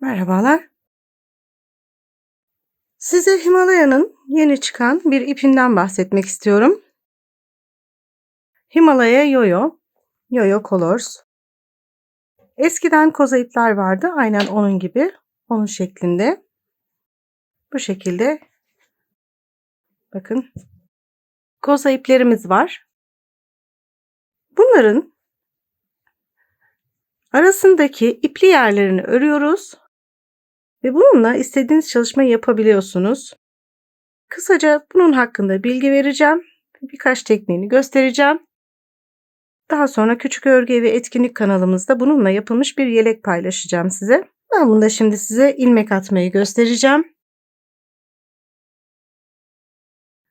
Merhabalar. Size Himalaya'nın yeni çıkan bir ipinden bahsetmek istiyorum. Himalaya Yoyo, Yoyo Colors. Eskiden koza ipler vardı, aynen onun gibi, onun şeklinde. Bu şekilde, bakın, koza iplerimiz var. Bunların arasındaki ipli yerlerini örüyoruz ve bununla istediğiniz çalışmayı yapabiliyorsunuz. Kısaca bunun hakkında bilgi vereceğim. Birkaç tekniğini göstereceğim. Daha sonra küçük örgü ve etkinlik kanalımızda bununla yapılmış bir yelek paylaşacağım size. Ben bunda şimdi size ilmek atmayı göstereceğim.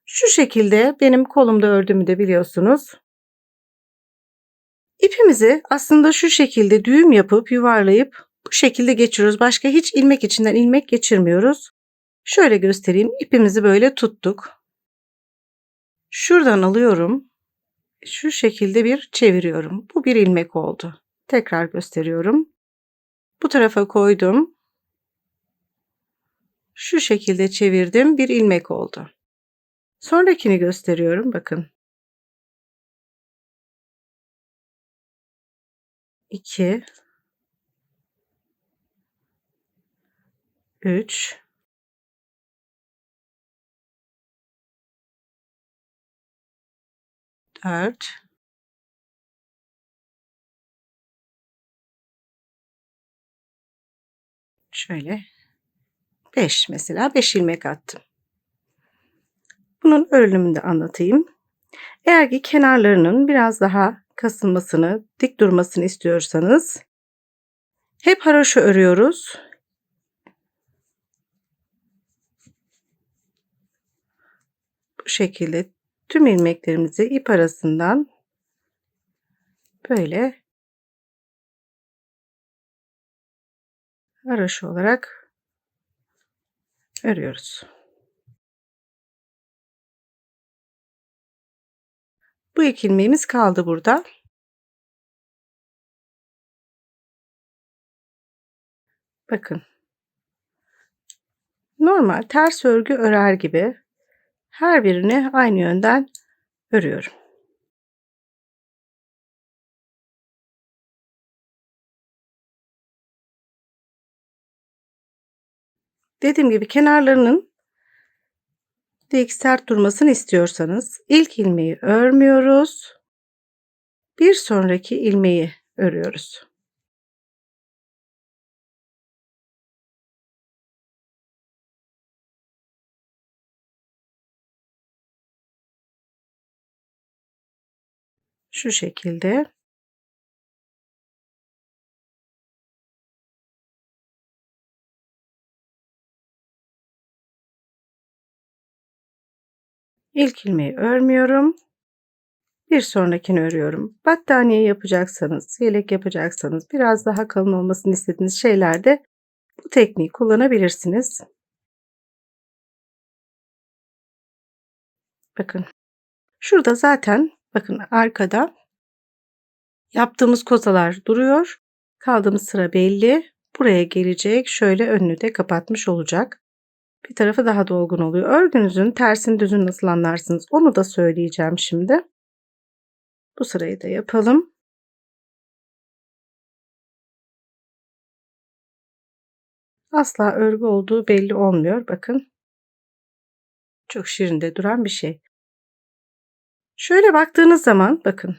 Şu şekilde benim kolumda ördüğümü de biliyorsunuz. İpimizi aslında şu şekilde düğüm yapıp yuvarlayıp bu şekilde geçiriyoruz. Başka hiç ilmek içinden ilmek geçirmiyoruz. Şöyle göstereyim. İpimizi böyle tuttuk. Şuradan alıyorum. Şu şekilde bir çeviriyorum. Bu bir ilmek oldu. Tekrar gösteriyorum. Bu tarafa koydum. Şu şekilde çevirdim. Bir ilmek oldu. Sonrakini gösteriyorum. Bakın. 2 3 4 şöyle 5 mesela 5 ilmek attım. Bunun örülümünü de anlatayım. Eğer ki kenarlarının biraz daha kasılmasını, dik durmasını istiyorsanız hep haroşa örüyoruz. Bu şekilde tüm ilmeklerimizi ip arasından böyle haroşa olarak örüyoruz. Bu iki ilmeğimiz kaldı burada. Bakın. Normal ters örgü örer gibi her birini aynı yönden örüyorum. Dediğim gibi kenarlarının dik sert durmasını istiyorsanız ilk ilmeği örmüyoruz. Bir sonraki ilmeği örüyoruz. Şu şekilde. İlk ilmeği örmüyorum. Bir sonrakini örüyorum. Battaniye yapacaksanız, yelek yapacaksanız, biraz daha kalın olmasını istediğiniz şeylerde bu tekniği kullanabilirsiniz. Bakın. Şurada zaten bakın arkada yaptığımız kozalar duruyor. Kaldığımız sıra belli. Buraya gelecek. Şöyle önünü de kapatmış olacak. Bir tarafı daha dolgun oluyor. Örgünüzün tersini düzünü nasıl anlarsınız? Onu da söyleyeceğim şimdi. Bu sırayı da yapalım. Asla örgü olduğu belli olmuyor. Bakın. Çok şirinde duran bir şey. Şöyle baktığınız zaman bakın.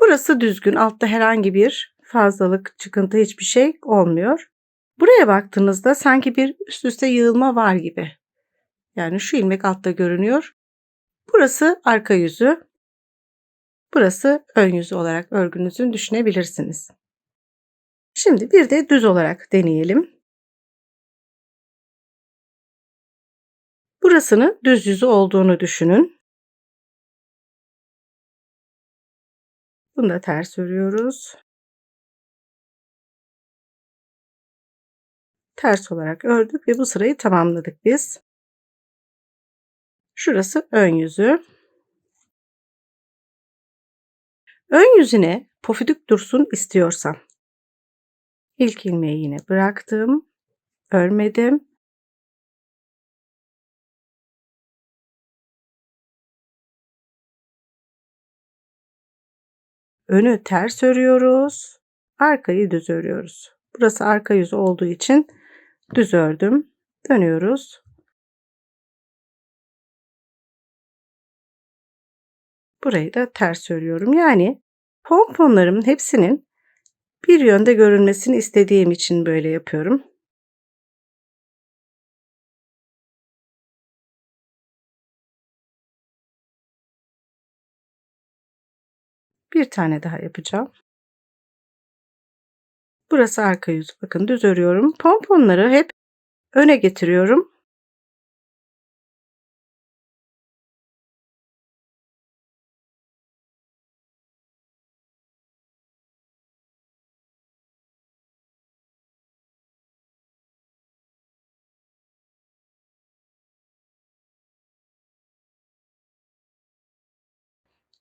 Burası düzgün. Altta herhangi bir fazlalık, çıkıntı hiçbir şey olmuyor. Buraya baktığınızda sanki bir üst üste yığılma var gibi. Yani şu ilmek altta görünüyor. Burası arka yüzü. Burası ön yüzü olarak örgünüzün düşünebilirsiniz. Şimdi bir de düz olarak deneyelim. Burasını düz yüzü olduğunu düşünün. Bunu da ters örüyoruz. Ters olarak ördük ve bu sırayı tamamladık biz. Şurası ön yüzü. Ön yüzüne pofidük dursun istiyorsam İlk ilmeği yine bıraktım. Örmedim. Önü ters örüyoruz. Arkayı düz örüyoruz. Burası arka yüzü olduğu için düz ördüm. Dönüyoruz. Burayı da ters örüyorum. Yani pomponlarımın hepsinin bir yönde görünmesini istediğim için böyle yapıyorum. Bir tane daha yapacağım. Burası arka yüzü. Bakın düz örüyorum. Pomponları hep öne getiriyorum.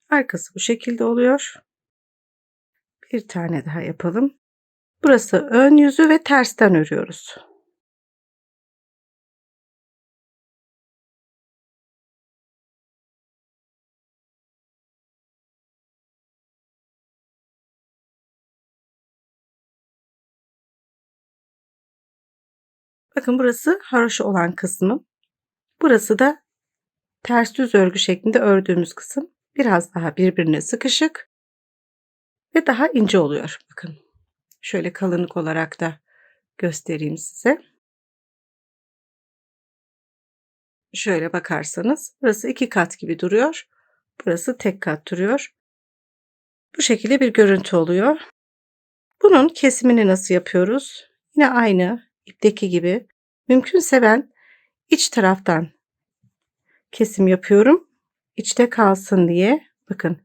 Arkası bu şekilde oluyor. Bir tane daha yapalım. Burası ön yüzü ve tersten örüyoruz. Bakın burası haroşa olan kısmı. Burası da ters düz örgü şeklinde ördüğümüz kısım. Biraz daha birbirine sıkışık ve daha ince oluyor. Bakın şöyle kalınlık olarak da göstereyim size. Şöyle bakarsanız burası iki kat gibi duruyor. Burası tek kat duruyor. Bu şekilde bir görüntü oluyor. Bunun kesimini nasıl yapıyoruz? Yine aynı ipteki gibi. Mümkünse ben iç taraftan kesim yapıyorum. İçte kalsın diye. Bakın.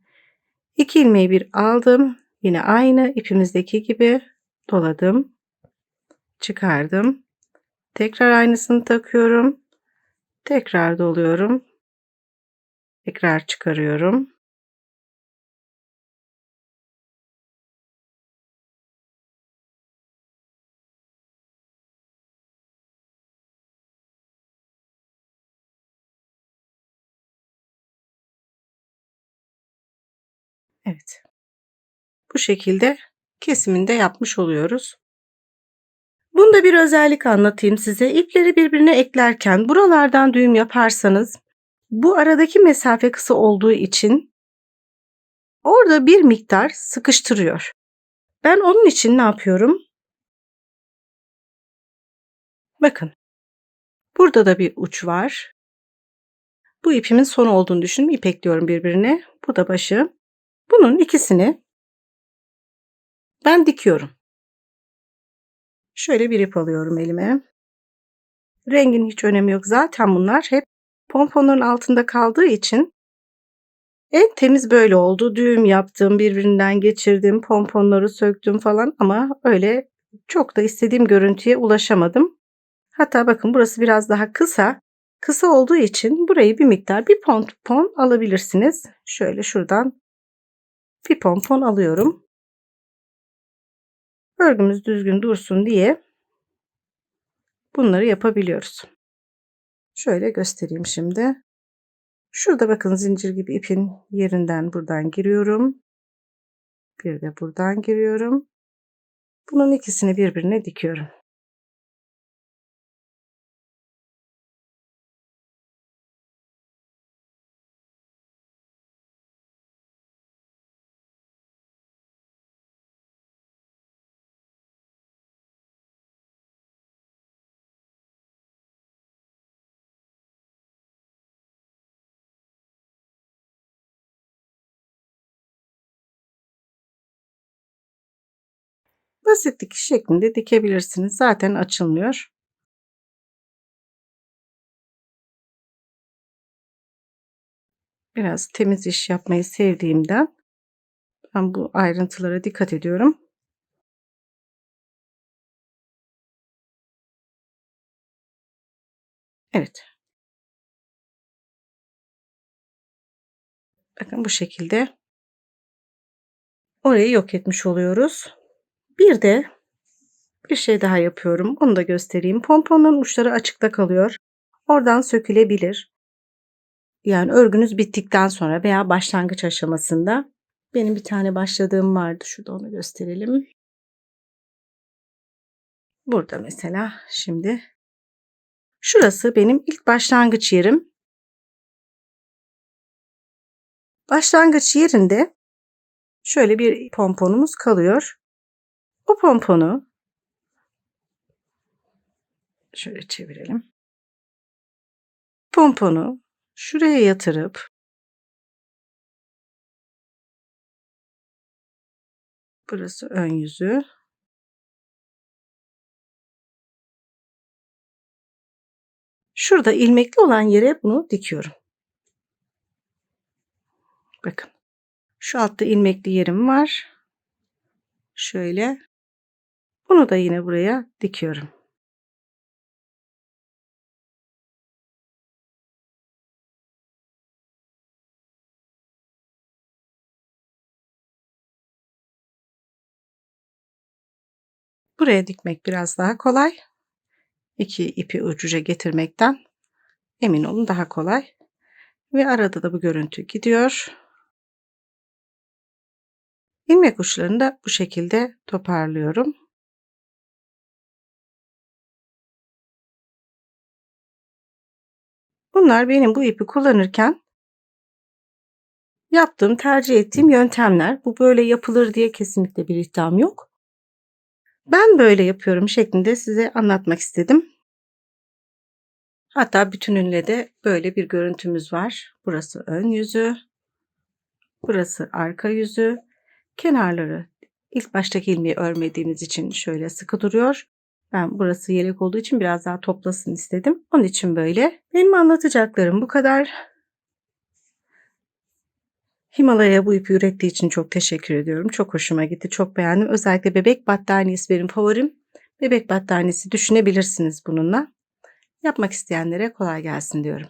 iki ilmeği bir aldım. Yine aynı ipimizdeki gibi doladım. Çıkardım. Tekrar aynısını takıyorum. Tekrar doluyorum. Tekrar çıkarıyorum. Bu şekilde kesimini de yapmış oluyoruz. Bunda bir özellik anlatayım size. İpleri birbirine eklerken buralardan düğüm yaparsanız bu aradaki mesafe kısa olduğu için orada bir miktar sıkıştırıyor. Ben onun için ne yapıyorum? Bakın. Burada da bir uç var. Bu ipimin son olduğunu düşünün. İp ekliyorum birbirine. Bu da başı. Bunun ikisini ben dikiyorum. Şöyle bir ip alıyorum elime. Rengin hiç önemi yok. Zaten bunlar hep pomponların altında kaldığı için en temiz böyle oldu. Düğüm yaptım, birbirinden geçirdim, pomponları söktüm falan ama öyle çok da istediğim görüntüye ulaşamadım. Hatta bakın burası biraz daha kısa. Kısa olduğu için burayı bir miktar bir pompon alabilirsiniz. Şöyle şuradan bir pompon alıyorum. Örgümüz düzgün dursun diye bunları yapabiliyoruz. Şöyle göstereyim şimdi. Şurada bakın zincir gibi ipin yerinden buradan giriyorum. Bir de buradan giriyorum. Bunun ikisini birbirine dikiyorum. Basit dikiş şeklinde dikebilirsiniz. Zaten açılmıyor. Biraz temiz iş yapmayı sevdiğimden ben bu ayrıntılara dikkat ediyorum. Evet. Bakın bu şekilde orayı yok etmiş oluyoruz. Bir de Bir şey daha yapıyorum. Onu da göstereyim. Pomponların uçları açıkta kalıyor. Oradan sökülebilir. Yani örgünüz bittikten sonra veya başlangıç aşamasında. Benim bir tane başladığım vardı. Şurada onu gösterelim. Burada mesela şimdi. Şurası benim ilk başlangıç yerim. Başlangıç yerinde şöyle bir pomponumuz kalıyor. O pomponu şöyle çevirelim. Pomponu şuraya yatırıp burası ön yüzü. Şurada ilmekli olan yere bunu dikiyorum. Bakın. Şu altta ilmekli yerim var. Şöyle. Bunu da yine buraya dikiyorum. Buraya dikmek biraz daha kolay. İki ipi ucuca getirmekten emin olun daha kolay. Ve arada da bu görüntü gidiyor. İlmek uçlarını da bu şekilde toparlıyorum. Bunlar benim bu ipi kullanırken yaptığım, tercih ettiğim yöntemler. Bu böyle yapılır diye kesinlikle bir iddiam yok. Ben böyle yapıyorum şeklinde size anlatmak istedim. Hatta bütünüyle de böyle bir görüntümüz var. Burası ön yüzü. Burası arka yüzü. Kenarları ilk baştaki ilmeği örmediğiniz için şöyle sıkı duruyor. Ben burası yelek olduğu için biraz daha toplasın istedim. Onun için böyle. Benim anlatacaklarım bu kadar. Himalaya bu ipi ürettiği için çok teşekkür ediyorum. Çok hoşuma gitti. Çok beğendim. Özellikle bebek battaniyesi benim favorim. Bebek battaniyesi düşünebilirsiniz bununla. Yapmak isteyenlere kolay gelsin diyorum.